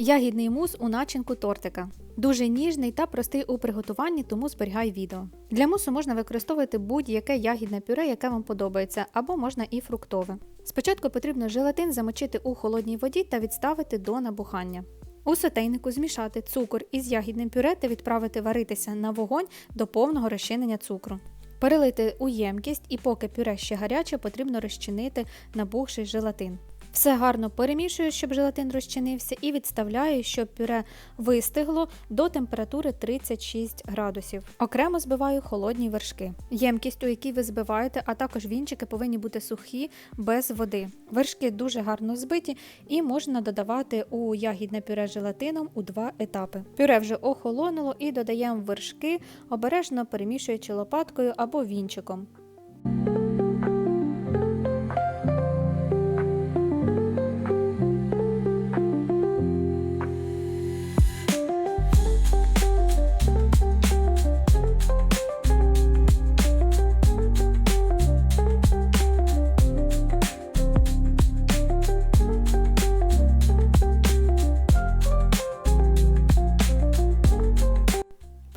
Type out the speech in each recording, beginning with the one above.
Ягідний мус у начинку тортика. Дуже ніжний та простий у приготуванні, тому зберігай відео. Для мусу можна використовувати будь-яке ягідне пюре, яке вам подобається, або можна і фруктове. Спочатку потрібно желатин замочити у холодній воді та відставити до набухання. У сотейнику змішати цукор із ягідним пюре та відправити варитися на вогонь до повного розчинення цукру. Перелити у ємкість і поки пюре ще гаряче, потрібно розчинити набухший желатин. Все гарно перемішую, щоб желатин розчинився, і відставляю, щоб пюре вистигло до температури 36 градусів. Окремо збиваю холодні вершки. Ємкість, у якій ви збиваєте, а також вінчики повинні бути сухі без води. Вершки дуже гарно збиті і можна додавати у ягідне пюре желатином у два етапи. Пюре вже охолонуло і додаємо вершки, обережно перемішуючи лопаткою або вінчиком.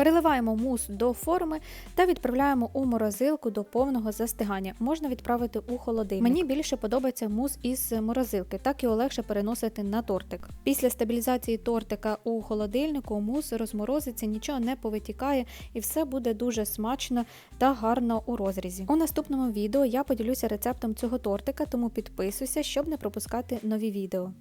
Переливаємо мус до форми та відправляємо у морозилку до повного застигання. Можна відправити у холодильник. Мені більше подобається мус із морозилки, так його легше переносити на тортик. Після стабілізації тортика у холодильнику мус розморозиться, нічого не повитікає і все буде дуже смачно та гарно у розрізі. У наступному відео я поділюся рецептом цього тортика, тому підписуйся, щоб не пропускати нові відео.